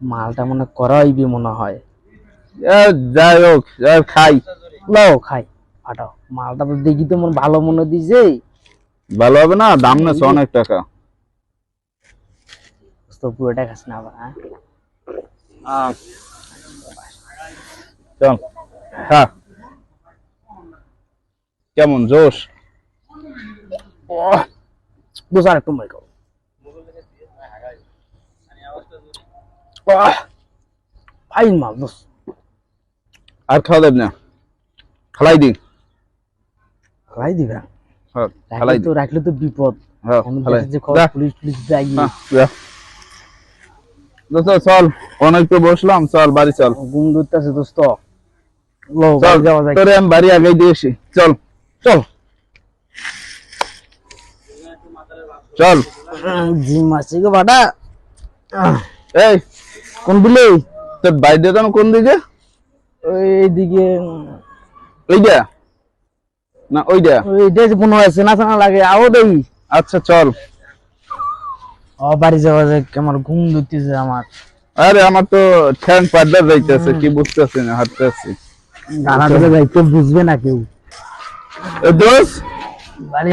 মালটা মনে করাইবি মনে হয়। যাই হোক খাই। লাও খাই। মালটা তো দেখি তো মন ভালো মনে দিছে। ভালো হবে না? দাম নেছে অনেক টাকা। তো পুরোটা খাস না আবার হ্যাঁ? আহ, চল খা। কেমন জোশ? দোষ আর একটু মাইকাও ফাইন মাল দোষ আর খাওয়া দেব না। খালাই দি। খালাই দিবা? হ্যাঁ, খালাই তো রাখলে তো বিপদ। পুলিশ পুলিশ যাই দোস্ত চল। অনেক তো বসলাম। চল বাড়ি চল। ঘুম ধরতেছে দোস্ত। চল। যাওয়া যায় তোরে আমি বাড়ি আগে দিয়ে চল। চল। চল। জিম আছে গো বাটা। এই। কোন বিলে তোর বাড়ি কোন দিকে? ওইদিকে ওইটা? না ওইটা? ওইটা যে মনে হয় চেনা চেনা লাগে আও দেই আচ্ছা চল। ও বাড়ি যাওয়া যায় আমার ঘুম ধরতেছে আমার। আরে আমার তো ঠ্যাং পাড্ডা যাইতেছে কি বুঝতেছি না হাঁটতেছি। বুঝবে না কেউ। দোষ বাড়ি